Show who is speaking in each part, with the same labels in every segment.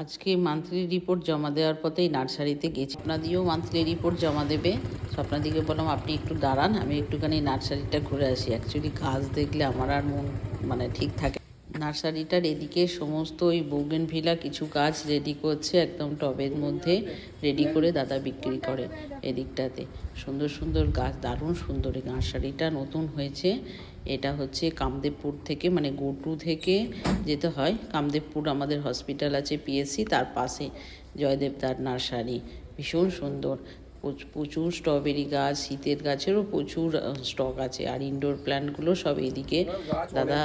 Speaker 1: আজকে monthly report জমা দেওয়ার পথেই নার্সারিতে গেছি। আপনাদিও মান্থলি রিপোর্ট জমা দেবে। স্বপ্নাদিকে বললাম, আপনি একটু দাঁড়ান, আমি একটুখানি নার্সারিটা ঘুরে আসি। অ্যাকচুয়ালি কাজ দেখলে আমার আর মন মানে ঠিক থাকে নার্সারিটার এদিকে সমস্ত ওই বৌগেন ভিলা কিছু গাছ রেডি করছে একদম টবের মধ্যে রেডি করে দাদা বিক্রি করে এদিকটাতে। সুন্দর সুন্দর গাছ, দারুণ সুন্দর নার্সারিটা নতুন হয়েছে। এটা হচ্ছে কামদেবপুর থেকে মানে গোটু থেকে যেতে হয়। কামদেবপুর আমাদের হসপিটাল আছে পিএসসি তার পাশে জয়দেবদার নার্সারি। ভীষণ সুন্দর। প্রচুর স্ট্রবেরি গাছ, শীতের গাছেরও প্রচুর স্টক আছে। আর ইনডোর প্ল্যান্টগুলো সব এইদিকে দাদা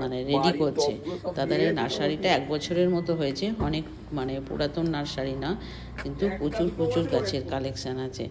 Speaker 1: মানে রেডি করছে। দাদার এই নার্সারিটা এক বছরের মতো হয়েছে। অনেক মানে পুরাতন নার্সারি না, কিন্তু প্রচুর প্রচুর গাছের কালেকশান আছে।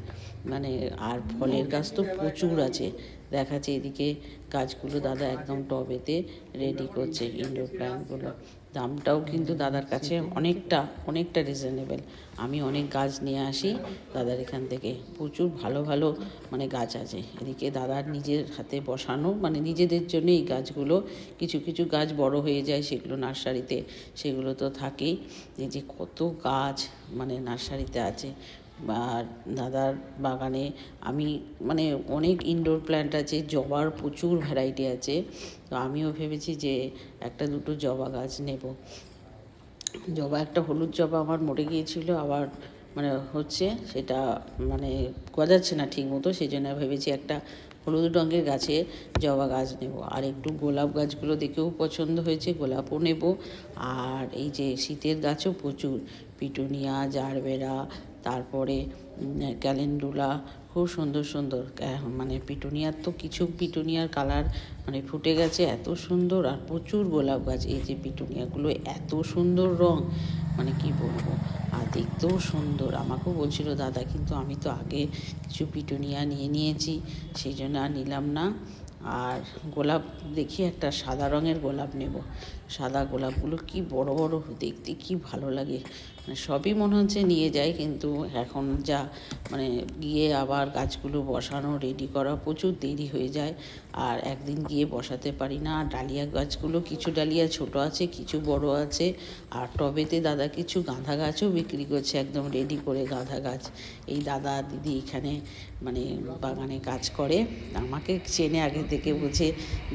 Speaker 1: মানে আর ফলের গাছ তো প্রচুর আছে। দেখাচ্ছে এদিকে গাছগুলো দাদা একদম টবেতে রেডি করছে ইনডোর প্ল্যান্টগুলো দামটাও কিন্তু দাদার কাছে অনেকটা অনেকটা রিজনেবল আমি অনেক গাছ নিয়ে আসি, দাদার এখান থেকে প্রচুর ভালো ভালো মানে গাছ আছে। এদিকে দাদার নিজের হাতে বসানো মানে নিজেদের জন্য এই গাছগুলো, কিছু কিছু গাছ বড় হয়ে যায় সেগুলো নার্সারিতে, সেগুলো তো থাকেই। এই যে কত গাছ মানে নার্সারিতে আছে আর দাদার বাগানে আমি মানে অনেক ইনডোর প্ল্যান্ট আছে, জবার প্রচুর ভ্যারাইটি আছে। তো আমিও ভেবেছি যে একটা দুটো জবা গাছ নেব। জবা, একটা হলুদ জবা আমার মরে গিয়েছিল, আবার মানে হচ্ছে সেটা মানে গজাচ্ছে না ঠিক মতো সেই জন্য ভেবেছি একটা হলুদ রঙের গাছে জবা গাছ নেব। আর একটু গোলাপ গাছগুলো দেখেও পছন্দ হয়েছে, গোলাপও নেব। আর এই যে শীতের গাছও প্রচুর, পিটুনিয়া, জারবেরা তারপরে ক্যালেন্ডুলা খুব সুন্দর সুন্দর মানে পিটুনিয়ার তো কিছু পিটুনিয়ার কালার মানে ফুটে গেছে এত সুন্দর আর প্রচুর গোলাপ গাছ। এই যে পিটুনিয়াগুলো এত সুন্দর রং মানে কি বলব, আর দেখতেও সুন্দর। আমাকেও বলছিল, দাদা, কিন্তু আমি তো আগে কিছু পিটুনিয়া নিয়ে নিয়েছি, সেই জন্য আর নিলাম না। আর গোলাপ, দেখি একটা সাদা রঙের গোলাপ নেব। সাদা গোলাপগুলো কি বড় বড়, দেখতে কি ভালো লাগে। মানে সবই মনে হচ্ছে নিয়ে যায়, কিন্তু এখন যা মানে গিয়ে আবার গাছগুলো বসানো রেডি করা প্রচুর দেরি হয়ে যায়। আর একদিন গিয়ে বসাতে পারি না। ডালিয়া গাছগুলো কিছু ডালিয়া ছোট আছে, কিছু বড় আছে। আর টবেতে দাদা কিছু গাঁদা গাছও বিক্রি করছে, একদম রেডি করে গাঁদা গাছ। এই দাদা দিদি এখানে মানে বাগানে কাজ করে। আমাকে চেনে আগে থেকে বলছে,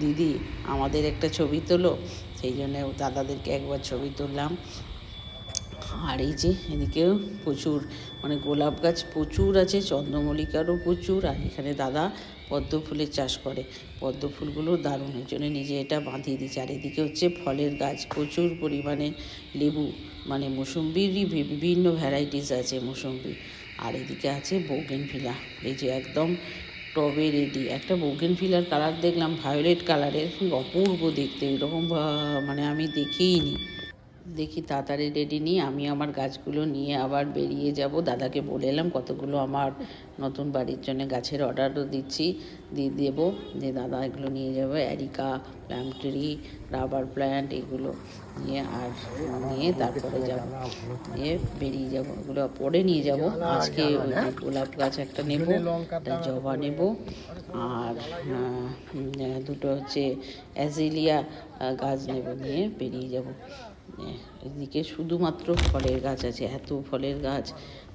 Speaker 1: দিদি, আমাদের একটা ছবি তোলো। সেই জন্য দাদাদেরকে একবার ছবি তুললাম। আর এই যে এদিকেও প্রচুর মানে গোলাপ গাছ প্রচুর আছে, চন্দ্রমল্লিকারও প্রচুর, আর এখানে দাদা পদ্ম ফুলের চাষ করে। পদ্ম ফুলগুলো দারুণ, এর জন্য নিজে এটা বাঁধিয়ে দিচ্ছে আর এদিকে হচ্ছে ফলের গাছ, প্রচুর পরিমাণে লেবু মানে মুসম্বিরই বিভিন্ন ভ্যারাইটিস আছে মুসম্বি। আর এদিকে আছে বৌগেন ভিলা, এই যে একদম টবে রেডি একটা বৌগেন ফিলার কালার দেখলাম ভায়োলেট কালারের অপূর্ব দেখতে, এরকম মানে আমি দেখিইনি। দেখি তাড়াতাড়ি রেডি নিই, আমি আমার গাছগুলো নিয়ে আবার বেরিয়ে যাব। দাদাকে বলে এলাম, কতগুলো আমার নতুন বাড়ির জন্য গাছের অর্ডারও দিচ্ছি, দিয়ে দেবো। যে দাদা এগুলো নিয়ে যাবে, areca palm tree, rubber plant এগুলো নিয়ে আর নিয়ে তারপরে যাব। নিয়ে বেরিয়ে যাব এগুলো পরে নিয়ে যাব। আজকে গোলাপ গাছ একটা নেব জবা নেব। আর দুটো হচ্ছে অ্যাজিলিয়া গাছ নেব, নিয়ে বেরিয়ে যাব। এদিকে শুধুমাত্র ফলের গাছ আছে, এত ফলের গাছ।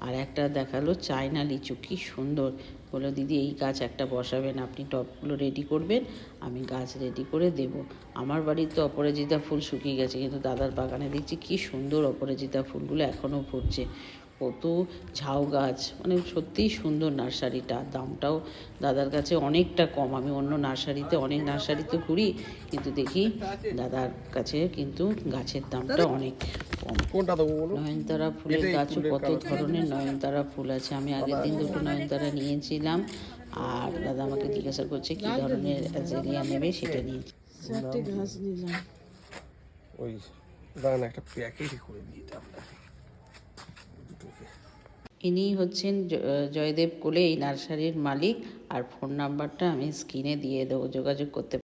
Speaker 1: আর একটা দেখাল চায়না লিচু, কি সুন্দর। বলল দিদি, এই গাছ একটা বসাবেন, আপনি টপগুলো রেডি করবেন, আমি গাছ রেডি করে দেব। আমার বাড়ির তো অপরাজিতা ফুল শুকিয়ে গেছে, কিন্তু দাদার বাগানে দেখছি কি সুন্দর অপরাজিতা ফুলগুলো এখনও ফুটছে। কত ঝাউ গাছ মানে সত্যিই সুন্দর নার্সারিটা। দামটাও দাদার কাছে অনেকটা কম। আমি অন্য নার্সারিতে অনেক নার্সারিতে ঘুরি কিন্তু দেখি দাদার কাছে কিন্তু গাছের দামটা অনেক কম। নয়নতারা ফুলের গাছও কত ধরনের নয়নতারা ফুল আছে। আমি আগের দিন দুটো নয়নতারা নিয়েছিলাম আর দাদা আমাকে জিজ্ঞাসা করছে কি ধরনের অ্যাজেলিয়া নেবে সেটা ঘাস নিলাম।
Speaker 2: ওই দাঁড়ান একটা প্যাকেটই করে না
Speaker 1: ইনি হচ্ছেন জয়দেব কোলে এই নার্সারির মালিক। আর ফোন নাম্বারটা আমি স্ক্রিনে দিয়ে দেবো, যোগাযোগ করতে